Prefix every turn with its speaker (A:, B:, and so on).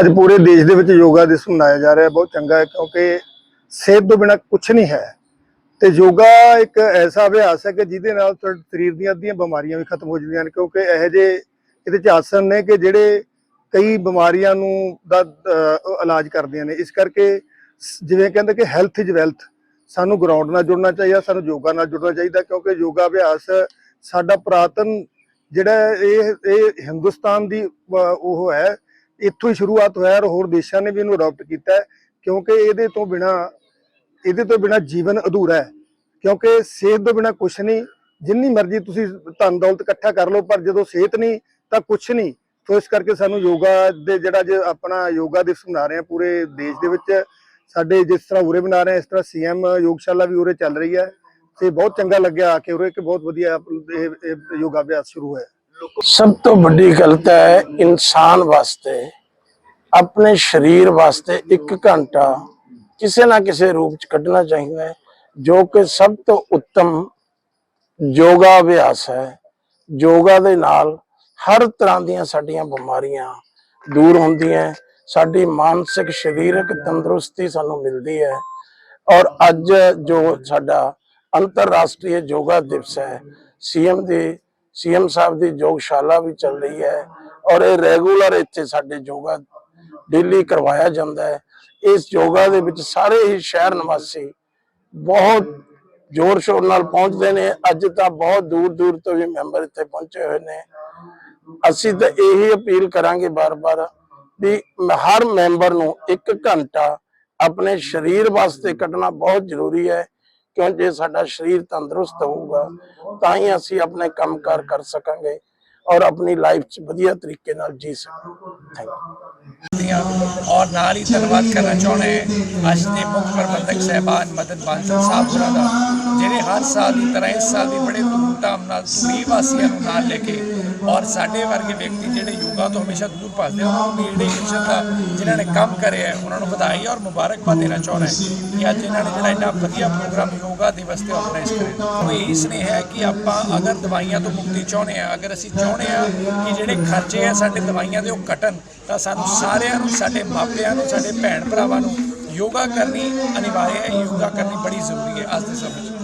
A: ਅੱਜ ਪੂਰੇ ਦੇਸ਼ ਦੇ ਵਿੱਚ ਯੋਗਾ ਦਿਵਸ ਮਨਾਇਆ ਜਾ ਰਿਹਾ, ਬਹੁਤ ਚੰਗਾ ਹੈ ਕਿਉਂਕਿ ਸਿਹਤ ਤੋਂ ਬਿਨਾ ਕੁਝ ਨਹੀਂ ਹੈ। ਤੇ ਯੋਗਾ ਇੱਕ ਐਸਾ ਅਭਿਆਸ ਹੈ ਕਿ ਜਿਹਦੇ ਨਾਲ ਤੁਹਾਡੇ ਸਰੀਰ ਦੀਆਂ ਅੱਧੀਆਂ ਬਿਮਾਰੀਆਂ ਵੀ ਖਤਮ ਹੋ ਜਾਂਦੀਆਂ ਨੇ, ਕਿਉਂਕਿ ਇਹੋ ਜਿਹੇ ਇਹਦੇ ਚ ਆਸਨ ਨੇ ਕਿ ਜਿਹੜੇ ਕਈ ਬਿਮਾਰੀਆਂ ਨੂੰ ਦਾ ਇਲਾਜ ਕਰਦੀਆਂ ਨੇ। ਇਸ ਕਰਕੇ ਜਿਵੇਂ ਕਹਿੰਦੇ ਕਿ ਹੈਲਥ ਇਜ਼ ਵੈਲਥ ਸਾਨੂੰ ਗਰਾਊਂਡ ਨਾਲ ਜੁੜਨਾ ਚਾਹੀਦਾ, ਸਾਨੂੰ ਯੋਗਾ ਨਾਲ ਜੁੜਨਾ ਚਾਹੀਦਾ, ਕਿਉਂਕਿ ਯੋਗਾ ਅਭਿਆਸ ਸਾਡਾ ਪੁਰਾਤਨ ਜਿਹੜਾ ਇਹ ਇਹ ਹਿੰਦੁਸਤਾਨ ਦੀ ਉਹ ਹੈ। ਇੱਥੋਂ ਹੀ ਸ਼ੁਰੂਆਤ ਹੋਇਆ ਔਰ ਹੋਰ ਦੇਸ਼ਾਂ ਨੇ ਵੀ ਇਹਨੂੰ ਅਡਾਪਟ ਕੀਤਾ ਹੈ, ਕਿਉਂਕਿ ਇਹਦੇ ਤੋਂ ਬਿਨਾ, ਇਹਦੇ ਤੋਂ ਬਿਨਾ ਜੀਵਨ ਅਧੂਰਾ ਹੈ। ਕਿਉਂਕਿ ਸਿਹਤ ਤੋਂ ਬਿਨਾ ਕੁਝ ਨਹੀਂ, ਜਿੰਨੀ ਮਰਜ਼ੀ ਤੁਸੀਂ ਧਨ ਦੌਲਤ ਇਕੱਠਾ ਕਰ ਲਓ, ਪਰ ਜਦੋਂ ਸਿਹਤ ਨਹੀਂ, ਤਾਂ ਕੁਝ ਨਹੀਂ। ਸੋ ਇਸ ਕਰਕੇ ਸਾਨੂੰ ਯੋਗਾ ਦੇ ਜਿਹੜਾ ਜੇ ਆਪਣਾ ਯੋਗਾ ਦਿਵਸ ਮਨਾ ਰਹੇ ਆ ਪੂਰੇ ਦੇਸ਼ ਦੇ ਵਿੱਚ, ਸਾਡੇ ਜਿਸ ਤਰ੍ਹਾਂ ਉਰੇ ਮਨਾ ਰਹੇ ਆ ਇਸ ਤਰ੍ਹਾਂ ਸੀਐਮ ਯੋਗਸ਼ਾਲਾ ਵੀ ਉਰੇ ਚੱਲ ਰਹੀ ਹੈ। ਤੇ ਬਹੁਤ ਚੰਗਾ ਲੱਗਿਆ ਆ ਕੇ ਉਰੇ ਕਿ ਬਹੁਤ ਵਧੀਆ ਇਹ ਯੋਗਾ ਅਭਿਆਸ ਸ਼ੁਰੂ ਹੋਇਆ।
B: ਸਭ ਤੋਂ ਵੱਡੀ ਗਲਤ ਹੈ, ਇਨਸਾਨ ਵਾਸਤੇ, ਆਪਣੇ ਸਰੀਰ ਵਾਸਤੇ 1 ਘੰਟਾ ਕਿਸੇ ਨਾ ਕਿਸੇ ਰੂਪ ਚ ਕੱਢਣਾ ਚਾਹੀਦਾ ਹੈ, ਜੋ ਕਿ ਸਭ ਤੋਂ ਉੱਤਮ ਯੋਗਾ ਅਭਿਆਸ ਹੈ। ਯੋਗਾ ਦੇ ਨਾਲ ਹਰ ਤਰ੍ਹਾਂ ਦੀਆਂ ਸਾਡੀਆਂ ਬਿਮਾਰੀਆਂ ਦੂਰ ਹੁੰਦੀਆਂ ਸਾਡੀ ਮਾਨਸਿਕ, ਸਰੀਰਕ ਤੰਦਰੁਸਤੀ ਸਾਨੂੰ ਮਿਲਦੀ ਹੈ ਔਰ ਅੱਜ ਜੋ ਸਾਡਾ ਅੰਤਰਰਾਸ਼ਟਰੀ ਯੋਗਾ ਦਿਵਸ ਹੈ, ਸੀਐਮ ਦੇ ਸੀਐਮ ਸਾਹਿਬ ਦੀ ਯੋਗਸ਼ਾਲਾ ਵੀ ਚੱਲ ਰਹੀ ਹੈ ਔਰ ਇਹ ਰੈਗੂਲਰ ਇੱਥੇ ਸਾਡੇ ਯੋਗਾ ਡੇਲੀ ਕਰਵਾਇਆ ਜਾਂਦਾ ਹੈ। ਇਸ ਯੋਗਾ ਦੇ ਵਿੱਚ ਸਾਰੇ ਹੀ ਸ਼ਹਿਰ ਨਿਵਾਸੀ ਬਹੁਤ ਜ਼ੋਰ ਸ਼ੋਰ ਨਾਲ ਪਹੁੰਚਦੇ ਨੇ। ਅੱਜ ਤਾਂ ਬਹੁਤ ਦੂਰ ਦੂਰ ਤੋਂ ਵੀ ਮੈਂਬਰ ਇੱਥੇ ਪਹੁੰਚੇ ਹੋਏ ਨੇ। ਅਸੀਂ ਤਾਂ ਇਹੀ ਅਪੀਲ ਕਰਾਂਗੇ ਬਾਰ-ਬਾਰ ਵੀ ਹਰ ਮੈਂਬਰ ਨੂੰ 1 ਘੰਟਾ ਆਪਣੇ ਸਰੀਰ ਵਾਸਤੇ ਕੱਢਣਾ ਬਹੁਤ ਜ਼ਰੂਰੀ ਹੈ। ਕਿਉਂ? ਜੇ ਸਾਡਾ ਸਰੀਰ ਤੰਦਰੁਸਤ ਹੋਊਗਾ, ਤਾਂ ਹੀ ਅਸੀਂ ਆਪਣੇ ਕੰਮਕਾਰ ਕਰ ਸਕਾਂਗੇ ਔਰ ਆਪਣੀ ਲਾਈਫ 'ਚ ਵਧੀਆ ਤਰੀਕੇ ਨਾਲ ਜੀ ਸਕਾਂਗੇ। ਥੈਂਕ ਯੂ
C: ਦੀਆਂ ਔਰ ਨਾਲ ਹੀ ਧੰਨਵਾਦ ਕਰਨਾ ਚਾਹੁੰਦੇ ਅੱਜ ਦੇ ਮੁੱਖ ਪ੍ਰਬੰਧਕ ਸਹਿਬਾਨ ਮਦਨ ਬਾਂਸਲ ਸਾਹਿਬ ਹੋਰਾਂ ਦਾ, ਜਿਹੜੇ ਹਰ ਸਾਲ ਦੀ ਤਰ੍ਹਾਂ ਇਸ ਸਾਲ ਵੀ ਬੜੇ ਧੂਮਧਾਮ ਨਾਲ ਧੂਰੀ ਵਾਸੀਆਂ ਨੂੰ ਨਾਲ ਲੈ ਕੇ ਔਰ ਸਾਡੇ ਵਰਗੇ ਵਿਅਕਤੀ ਜਿਹੜੇ ਯੋਗਾ ਤੋਂ ਹਮੇਸ਼ਾ ਦੂਰ ਭੱਜਦੇ ਉਹਨਾਂ ਨੂੰ ਵੀ ਡੈਡੀਕੇਸ਼ਨ ਦਾ ਜਿਨ੍ਹਾਂ ਨੇ ਕੰਮ ਕਰਿਆ ਉਹਨਾਂ ਨੂੰ ਵਧਾਈ ਔਰ ਮੁਬਾਰਕਬਾਦ ਦੇਣਾ ਚਾਹੁੰਦਾ ਕਿ ਅੱਜ ਇਹਨਾਂ ਨੇ ਜਿਹੜਾ ਇੰਨਾ ਵਧੀਆ ਪ੍ਰੋਗਰਾਮ ਯੋਗਾ ਦਿਵਸ ਤੇ ਆਰਗੇਨਾਈਜ਼ ਕਰਿਆ। ਉਹ ਇਸ ਨੇ ਹੈ ਕਿ ਆਪਾਂ ਅਗਰ ਦਵਾਈਆਂ ਤੋਂ ਮੁਕਤੀ ਚਾਹੁੰਦੇ ਆ ਅਗਰ ਅਸੀਂ ਚਾਹੁੰਦੇ ਆ ਕਿ ਜਿਹੜੇ ਖਰਚੇ ਆ ਸਾਡੇ ਦਵਾਈਆਂ ਦੇ ਉਹ ਘਟਣ, ਤਾਂ ਸਾਨੂੰ ਸਾਰਿਆਂ ਨੂੰ, ਸਾਡੇ ਮਾਪਿਆਂ ਨੂੰ, ਸਾਡੇ ਭੈਣ ਭਰਾਵਾਂ ਨੂੰ ਯੋਗਾ ਕਰਨੀ ਅਨਿਵਾਰਿਆ ਹੈ, ਯੋਗਾ ਕਰਨੀ ਬੜੀ ਜ਼ਰੂਰੀ ਹੈ ਅੱਜ ਦੇ ਸਮੇਂ